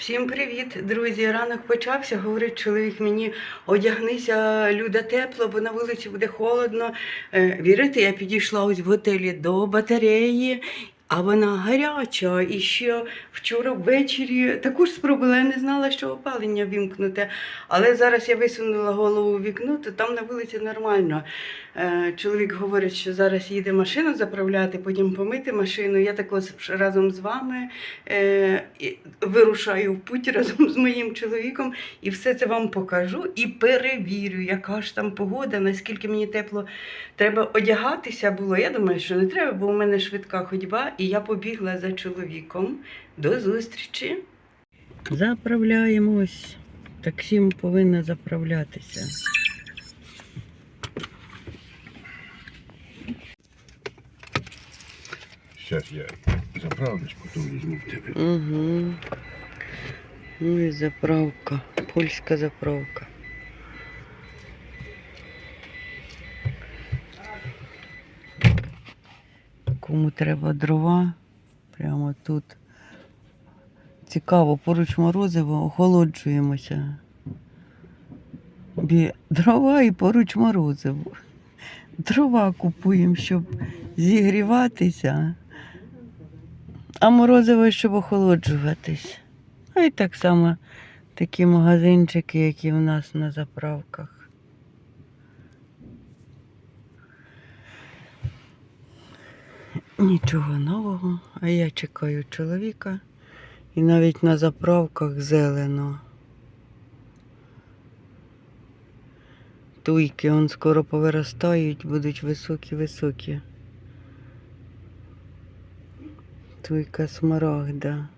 Всім привіт, друзі! Ранок почався. Говорить чоловік мені, одягнися, люда тепло, бо на вулиці буде холодно. Е, вірите, я підійшла ось в готелі до батареї, а вона гаряча. І ще вчора ввечері також спробувала, я не знала, що опалення вімкнуте. Але зараз я висунула голову в вікно, то там на вулиці нормально. Е, Чоловік говорить, що зараз їде машину заправляти, потім помити машину. Я також разом з вами е, вирушаю в путь разом з моїм чоловіком і все це вам покажу і перевірю, яка ж там погода, наскільки мені тепло треба одягатися було. Я думаю, що не треба, бо у мене швидка ходьба, і я побігла за чоловіком. До зустрічі. Заправляємось. Таксі повинна заправлятися. Сейчас я заправлюсь, потом візьму в тебе. Угу. Ну і заправка. Польська заправка. Кому треба дрова, прямо тут. Цікаво, поруч морозиво, охолоджуємося. Бі... Дрова і поруч морозиво. Дрова купуємо, щоб зігріватися, а морозиво, щоб охолоджуватись. Ну і так само такі магазинчики, які в нас на заправках. Нічого нового, а я чекаю чоловіка. І навіть на заправках зелено. Туйки он скоро повиростають, будуть високі-високі. Туйка смарагда.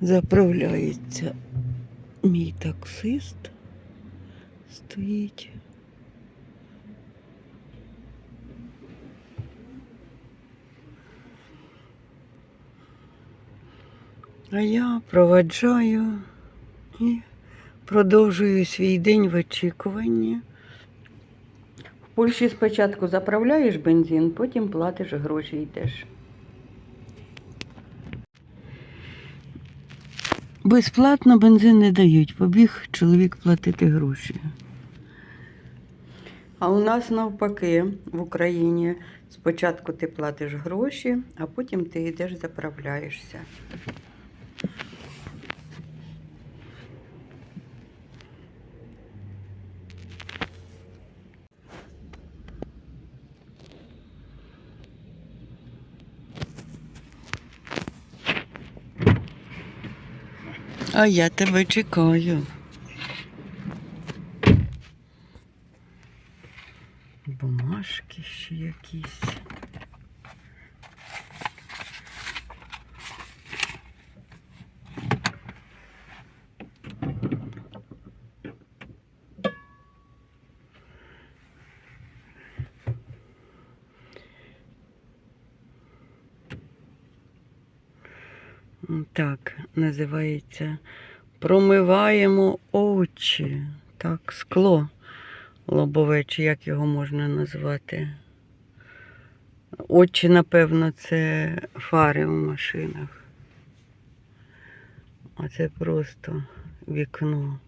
Заправляється мій таксист. Стоїть. А я проваджаю і продовжую свій день в очікуванні. В Польщі спочатку заправляєш бензин, потім платиш гроші йдеш. Безплатно бензин не дають, побіг чоловік платити гроші. А у нас навпаки в Україні спочатку ти платиш гроші, а потім ти йдеш заправляєшся. А я тебе чекаю. Бумажки ще якісь. Так, називається Промиваємо очі. Так, скло лобове, чи як його можна назвати. Очі, напевно, це фари у машинах. А це просто вікно.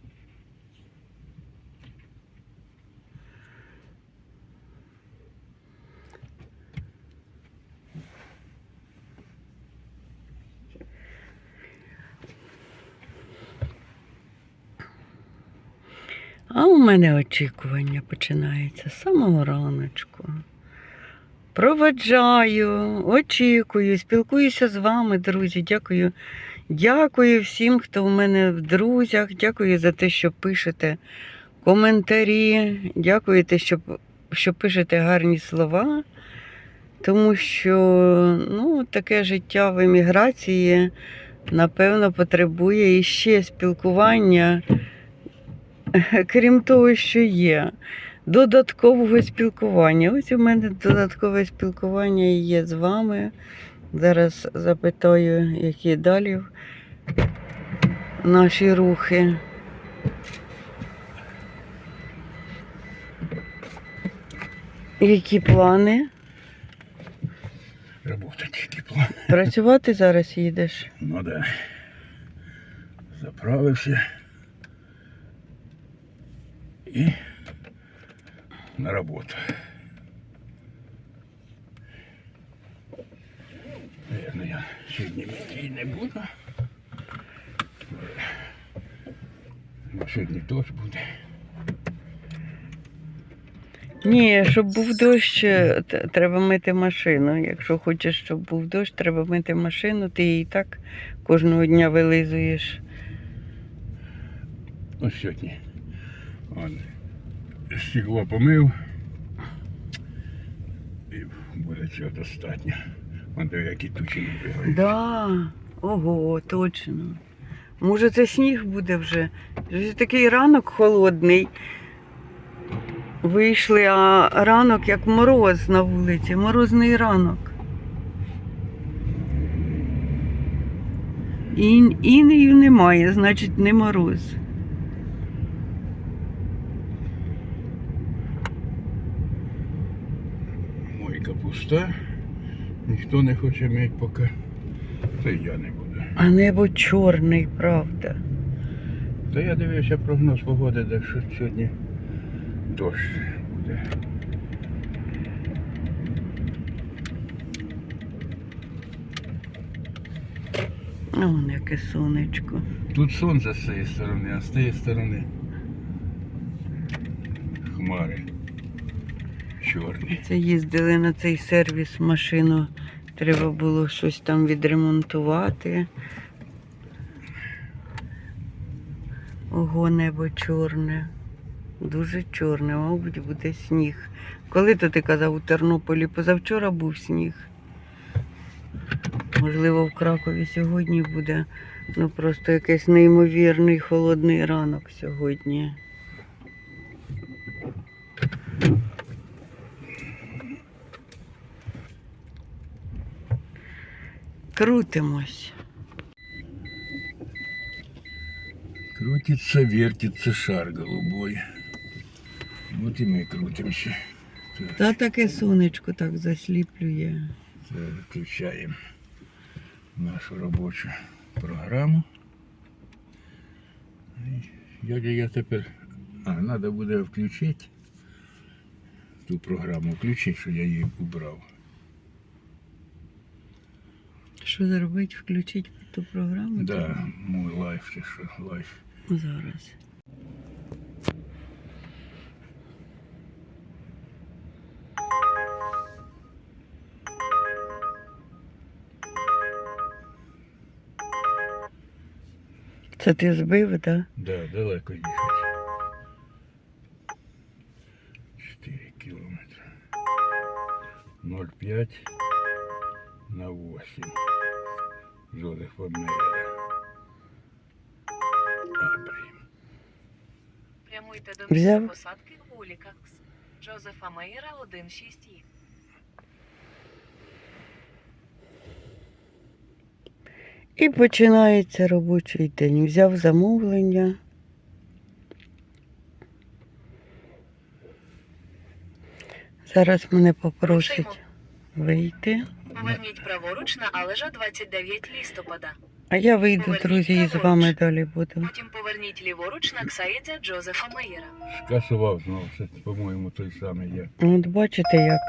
А у мене очікування починається з самого раночку. Проведжаю, очікую, спілкуюся з вами, друзі. Дякую. Дякую всім, хто у мене в друзях. Дякую за те, що пишете коментарі. Дякую, те, що, що пишете гарні слова. Тому що ну, таке життя в еміграції, напевно, потребує іще спілкування крім того, що є, додаткового спілкування. Ось у мене додаткове спілкування є з вами. Зараз запитаю, які далі наші рухи. Які плани? Работать які плани. Працювати зараз їдеш? Ну да. Заправився. І на роботу. Наверно, я сьогодні мити не буду. Ну, сьогодні теж буде. Ні, щоб був дощ, е, треба мити машину. Якщо хочеш, щоб був дощ, треба мити машину, ти її так кожного дня вилизуєш. Ну, сьогодні. Стекло помив. І буде цього достатньо. Вон диви, які тучі не бігають. Да, ого, точно. Може, це сніг буде вже. Вже такий ранок холодний. Вийшли, а ранок як мороз на вулиці, морозний ранок. І, інею немає, значить не мороз. Пуста. Ніхто не хоче мити поки. Та й я не буду. А небо чорний, правда. Та я дивився прогноз погоди, так що сьогодні дощ буде. А вон яке сонечко. Тут сонце з цієї сторони, а з тієї сторони хмари. Чорні. Це їздили на цей сервіс машину. Треба було щось там відремонтувати. Ого, небо чорне. Дуже чорне, мабуть, буде сніг. Коли то ти казав у Тернополі? Позавчора був сніг. Можливо, в Кракові сьогодні буде. Ну просто якийсь неймовірний холодний ранок сьогодні. Крутимось. Крутится, вертится шар голубой. Вот и мы крутимся. Так, Та таке сонечко так засліплює. це включаємо нашу робочу програму. І Як я тепер. А, треба буде включити ту програму, включити, що я її убрав. Що зробити? Включити ту програму? Да, мой лайф чи що, лайф. Зараз. Це ти збив, так? Да? Да, далеко їхати. 4 кілометри. 0,5 на 8. Жозеф Мейера. Прямуйте до місця посадки у Лікакс. Джозефа Мейера 1.6 і. І починається робочий день. Взяв замовлення. Зараз мене попросять вийти. Поверніть праворуч на Алежа 29 листопада. А я вийду, друзі, і з вами далі буду. Потім поверніть ліворуч на Ксаїдзя Джозефа Мейера. Скасував знову, це, по-моєму, той самий я. От бачите як.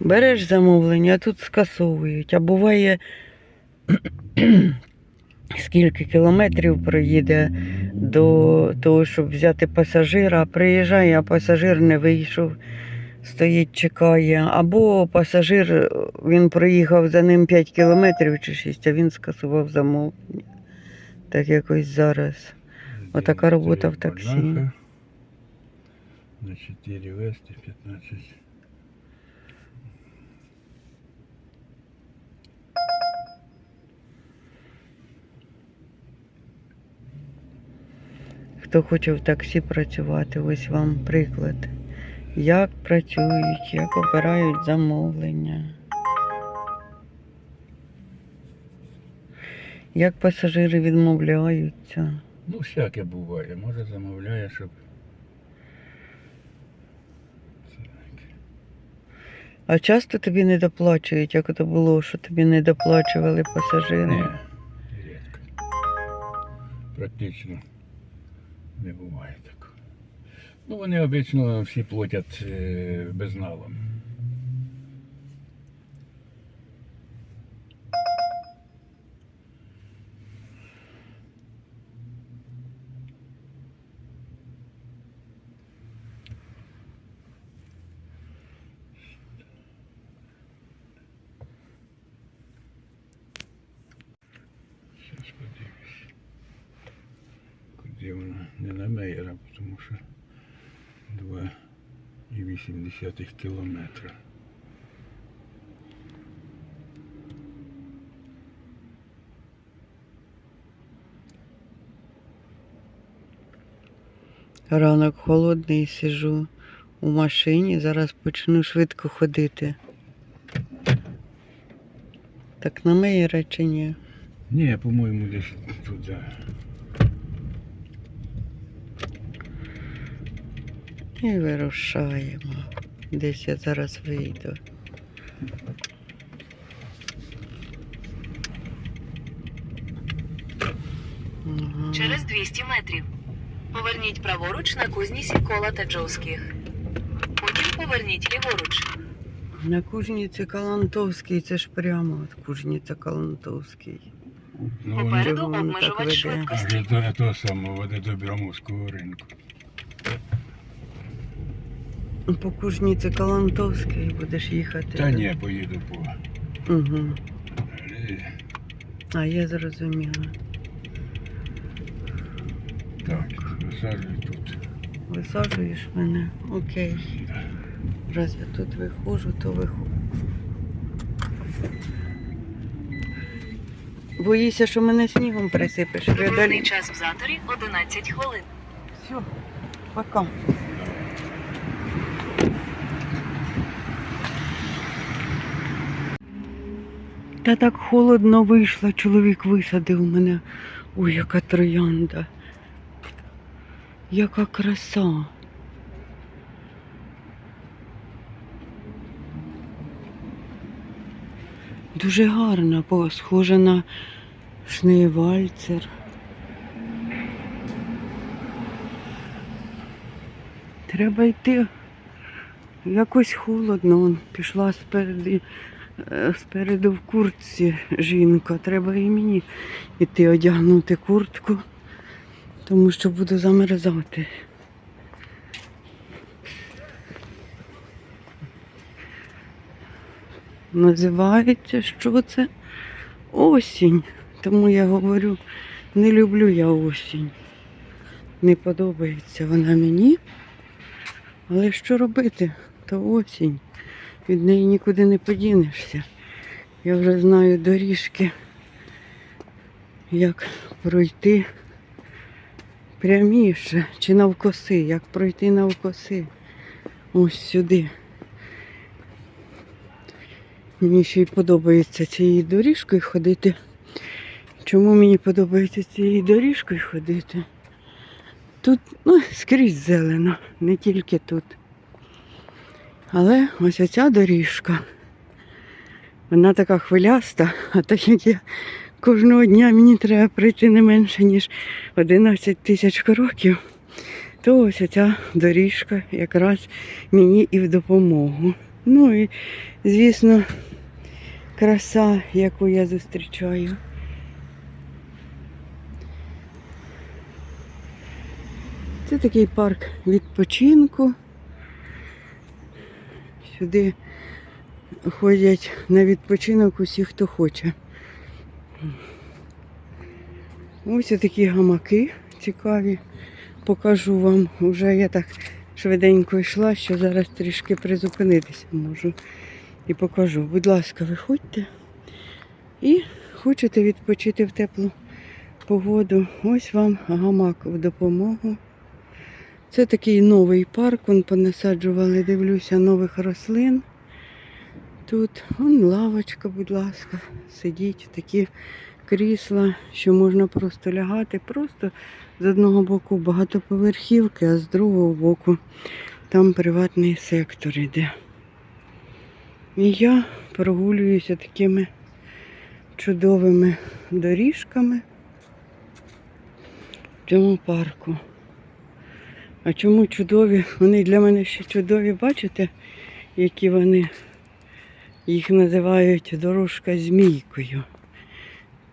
Береш замовлення, а тут скасовують. А буває скільки кілометрів проїде до того, щоб взяти пасажира, а приїжджає, а пасажир не вийшов, стоїть, чекає. Або пасажир, він проїхав за ним 5 кілометрів чи 6, а він скасував замовлення. Так якось зараз. Отака робота в таксі. На 4 вести, 15. Хто хоче в таксі працювати, ось вам приклад. Як працюють, як обирають замовлення. Як пасажири відмовляються. Ну, всяке буває. Може замовляє, щоб. А часто тобі не доплачують, як то було, що тобі не доплачували пасажири? Ні, рідко. Практично не буває. Ну, вони обично всі платять е, безналом. Куди вона? Не на Мейера, тому що 2,8 кілометра. Ранок холодний, сижу у машині, зараз почну швидко ходити. Так на чи ні? Ні, по-моєму, десь туди. І вирушаємо. Десь я зараз вийду. Ага. Через 200 метрів. Поверніть праворуч на кузні Сікола та Джоускіх. Потім поверніть ліворуч. На Кужніці Калантовський, це ж прямо от Кужніця Калантовський. Ну, Попереду обмежувач швидкості. до того самого до Біромовського ринку. По Кужніці Калантовський будеш їхати. Та ні, поїду по. Угу. А я зрозуміла. Так, висаджую тут. Висаджуєш мене? Окей. Раз я тут виходжу, то виходжу. Боїшся, що мене снігом присипеш. Приблизний час в заторі 11 хвилин. Все, пока. Та так холодно вийшло, чоловік висадив мене. Ой, яка троянда. Яка краса. Дуже гарна, бо схожа на шнейвальцер. Треба йти. Якось холодно. Он пішла спереду, е, спереду в куртці жінка. Треба і мені йти одягнути куртку, тому що буду замерзати. Називається, що це? Осінь. Тому я говорю, не люблю я осінь. Не подобається вона мені. Але що робити? То осінь. Від неї нікуди не подінешся. Я вже знаю доріжки, як пройти пряміше чи навкоси, як пройти навкоси. Ось сюди. Мені ще й подобається цією доріжкою ходити. Чому мені подобається цією доріжкою ходити? Тут ну, скрізь зелено, не тільки тут. Але ось оця доріжка, вона така хвиляста, а так як я кожного дня мені треба пройти не менше, ніж 11 тисяч кроків, то ось ця доріжка якраз мені і в допомогу. Ну і, звісно, краса, яку я зустрічаю. Це такий парк відпочинку. Сюди ходять на відпочинок усі, хто хоче. Ось такі гамаки цікаві. Покажу вам. Уже я так швиденько йшла, що зараз трішки призупинитися можу. І покажу. Будь ласка, виходьте. І хочете відпочити в теплу погоду. Ось вам гамак в допомогу. Це такий новий парк, он понасаджували, дивлюся, нових рослин. Тут вон лавочка, будь ласка, сидіть, такі крісла, що можна просто лягати. Просто з одного боку багатоповерхівки, а з другого боку там приватний сектор іде. І я прогулююся такими чудовими доріжками в цьому парку. А чому чудові? Вони для мене ще чудові, бачите, які вони їх називають дорожка змійкою.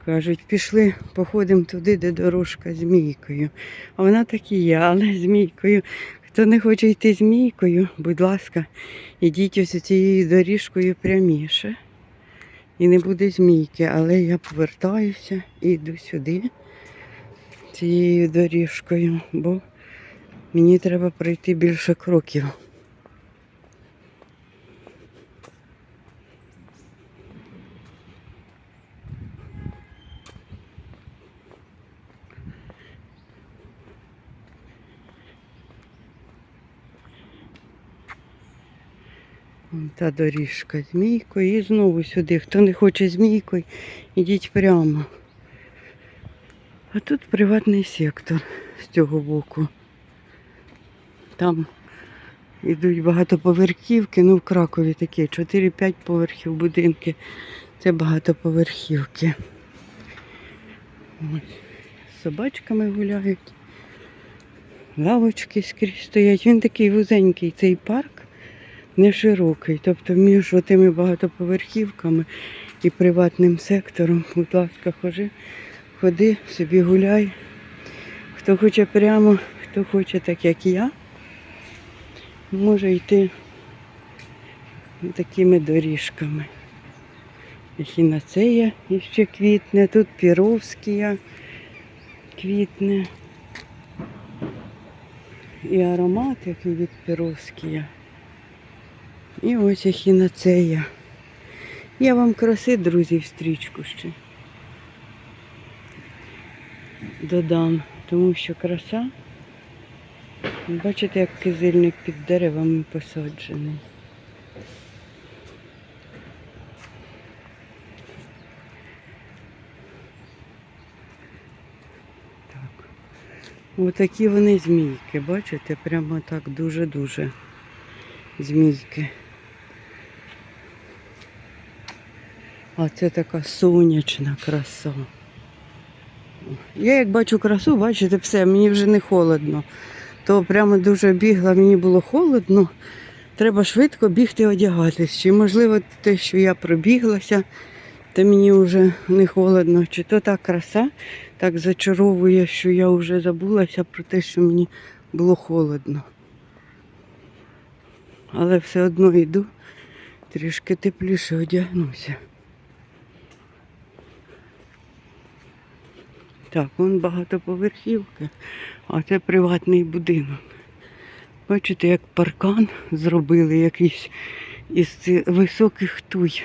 Кажуть, пішли, походимо туди, де дорожка змійкою. А вона так і є, але змійкою. Хто не хоче йти змійкою, будь ласка, ідіть ось цією доріжкою пряміше. І не буде змійки, але я повертаюся і йду сюди цією доріжкою, бо мені треба пройти більше кроків. Та доріжка змійкою і знову сюди. Хто не хоче змійкою, ідіть прямо. А тут приватний сектор з цього боку. Там йдуть багатоповерхівки, ну в Кракові такі 4-5 поверхів будинки. Це багатоповерхівки. Ось. З собачками гуляють. Лавочки скрізь стоять. Він такий вузенький цей парк не широкий. Тобто між тими багатоповерхівками і приватним сектором, будь ласка, ходи, ходи, собі гуляй. Хто хоче прямо, хто хоче так, як я, може йти такими доріжками. Ехінацея іще квітне, тут Піровськія квітне. І аромат, який від Піровськія. І ось ехінацея. Я вам краси, друзі, в стрічку ще додам, тому що краса. Бачите, як кизильник під деревами посаджений. Так. Отакі вони змійки, бачите, прямо так дуже-дуже змійки. А це така сонячна краса. Я як бачу красу, бачите, все, мені вже не холодно. То прямо дуже бігла, мені було холодно. Треба швидко бігти одягатись. Чи можливо те, що я пробіглася, то мені вже не холодно. Чи то та краса так зачаровує, що я вже забулася про те, що мені було холодно. Але все одно йду, трішки тепліше одягнуся. Так, вон багатоповерхівки, а це приватний будинок. Бачите, як паркан зробили якийсь із високих туй.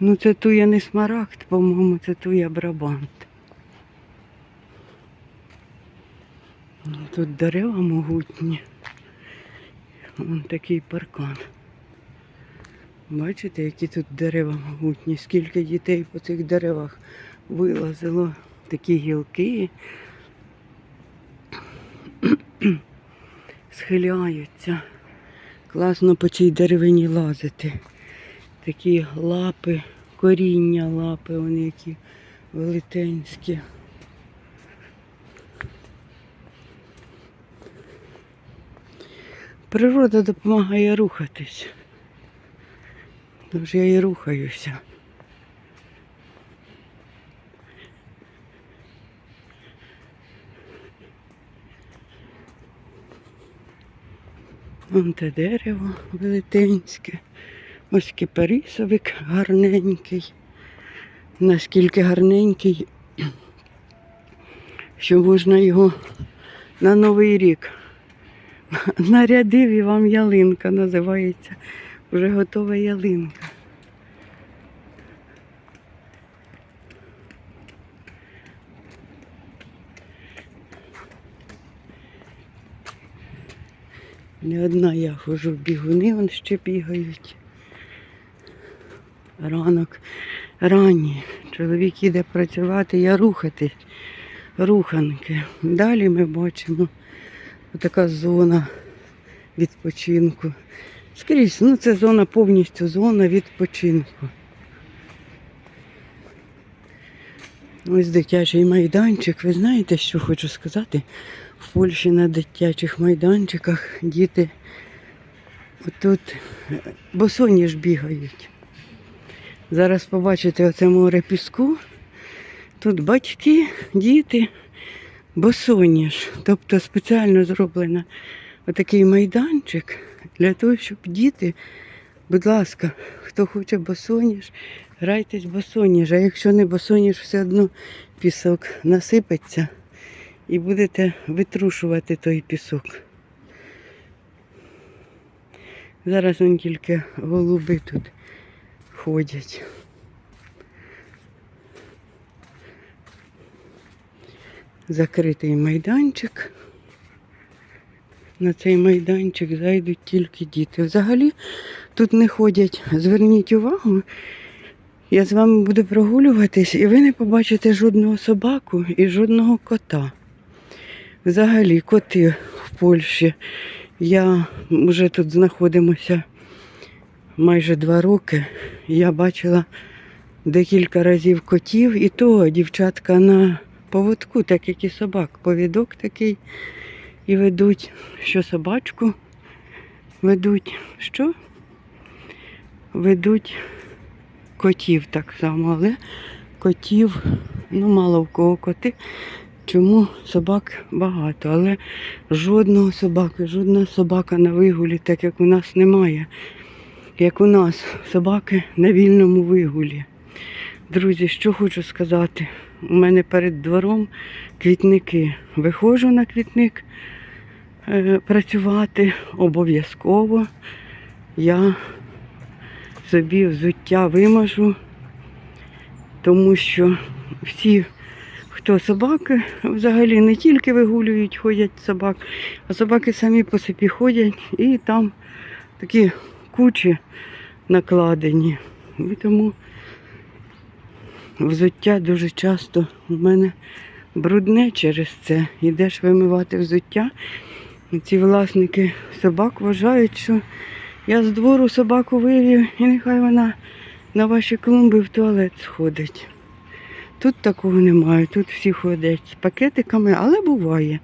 Ну це туя не смарагд, по-моєму, це туя брабант. Ну, Тут дерева могутні. Вон такий паркан. Бачите, які тут дерева могутні, скільки дітей по цих деревах вилазило, такі гілки схиляються. Класно по цій деревині лазити. Такі лапи, коріння лапи, вони які велетенські. Природа допомагає рухатись. Тож я і рухаюся. Вон те дерево велетенське. Ось кипарисовик гарненький. Наскільки гарненький, що можна його на Новий рік нарядив і вам ялинка називається. Вже готова ялинка. Не одна я ходжу в бігуни, вон ще бігають. Ранок ранній. Чоловік іде працювати, я рухатись. Руханки. Далі ми бачимо така зона відпочинку. Скрізь, ну це зона повністю зона відпочинку. Ось дитячий майданчик. Ви знаєте, що хочу сказати? В Польщі на дитячих майданчиках діти отут босоніж бігають. Зараз побачите оце море піску. Тут батьки, діти, босоніж. Тобто спеціально зроблено отакий майданчик для того, щоб діти, будь ласка, хто хоче босоніж, грайтесь босоніж. А якщо не босоніж, все одно пісок насипеться і будете витрушувати той пісок. Зараз он тільки голуби тут ходять. Закритий майданчик. На цей майданчик зайдуть тільки діти. Взагалі тут не ходять. Зверніть увагу, я з вами буду прогулюватись, і ви не побачите жодного собаку і жодного кота. Взагалі, коти в Польщі. Я вже тут знаходимося майже два роки. Я бачила декілька разів котів, і то дівчатка на поводку, так як і собак. Повідок такий. І ведуть, що собачку ведуть. Що? Ведуть котів так само, але котів, ну мало в кого коти. Чому собак багато, але жодного собаки, жодна собака на вигулі, так як у нас немає. Як у нас собаки на вільному вигулі. Друзі, що хочу сказати. У мене перед двором квітники. Виходжу на квітник е, працювати обов'язково. Я собі взуття вимажу, тому що всі, хто собаки, взагалі не тільки вигулюють, ходять собак, а собаки самі по собі ходять і там такі кучі накладені. І тому взуття дуже часто у мене брудне через це. Йдеш вимивати взуття. Ці власники собак вважають, що я з двору собаку вивів і нехай вона на ваші клумби в туалет сходить. Тут такого немає, тут всі ходять з пакетиками, але буває.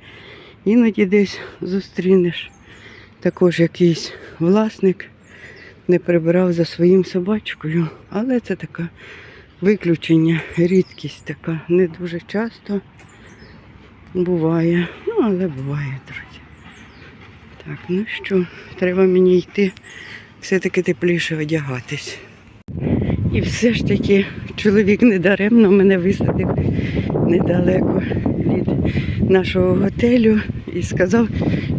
Іноді десь зустрінеш також якийсь власник не прибирав за своїм собачкою, але це така виключення, рідкість така. Не дуже часто буває. Ну, але буває, друзі. Так, ну що, треба мені йти все-таки тепліше одягатись. І все ж таки чоловік недаремно мене висадив недалеко від нашого готелю і сказав,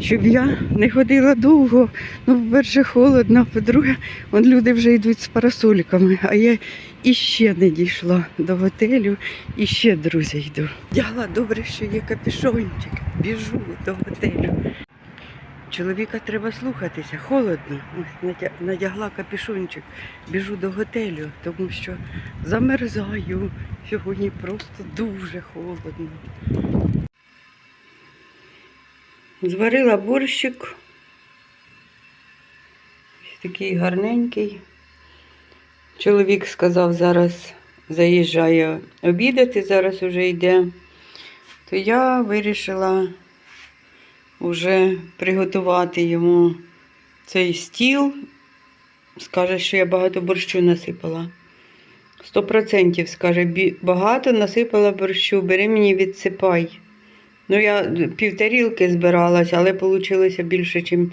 щоб я не ходила довго. Ну, по-перше, холодно, по-друге, люди вже йдуть з парасольками, а я іще не дійшла до готелю, і ще друзі йду. Дягла добре, що є капюшончик, біжу до готелю. Чоловіка треба слухатися, холодно. Надягла капюшончик, біжу до готелю, тому що замерзаю. Сьогодні просто дуже холодно. Зварила борщик. Такий гарненький. Чоловік сказав, зараз заїжджає обідати, зараз уже йде. То я вирішила вже приготувати йому цей стіл. Скаже, що я багато борщу насипала. Сто процентів скаже, багато насипала борщу, бери мені відсипай. Ну, я півтарілки збиралась, але вийшло більше, ніж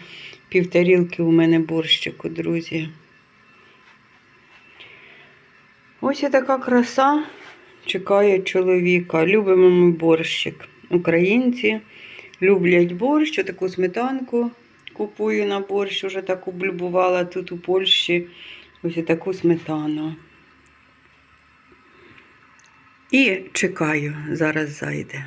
півтарілки у мене борщику, друзі. Ось і така краса чекає чоловіка. Любимо ми борщик. Українці люблять борщ, таку сметанку купую на борщ, уже так облюбувала тут у Польщі. Ось таку сметану. І чекаю, зараз зайде.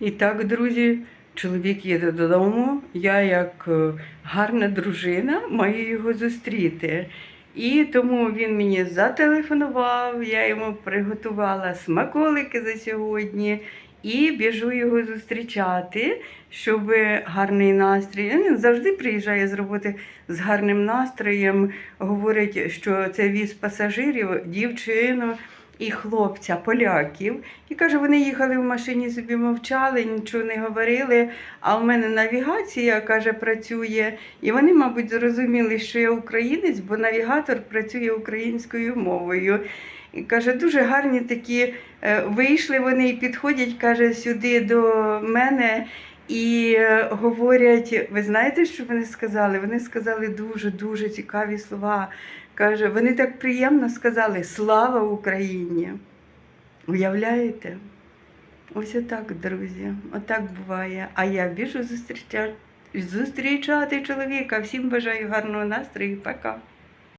І так, друзі, чоловік їде додому. Я, як е, гарна дружина, маю його зустріти. І тому він мені зателефонував, я йому приготувала смаколики за сьогодні і біжу його зустрічати, щоб гарний настрій. Він завжди приїжджає з роботи з гарним настроєм. Говорить, що це віз пасажирів, дівчину і хлопця, поляків. І каже, вони їхали в машині, собі мовчали, нічого не говорили. А в мене навігація каже, працює. І вони, мабуть, зрозуміли, що я українець, бо навігатор працює українською мовою. Каже, дуже гарні такі е, вийшли вони і підходять, каже, сюди до мене. І е, говорять, ви знаєте, що вони сказали? Вони сказали дуже дуже цікаві слова. Каже, вони так приємно сказали Слава Україні! Уявляєте? Ось отак, друзі, отак буває. А я біжу зустрічати, зустрічати чоловіка. Всім бажаю гарного настрою. Пока.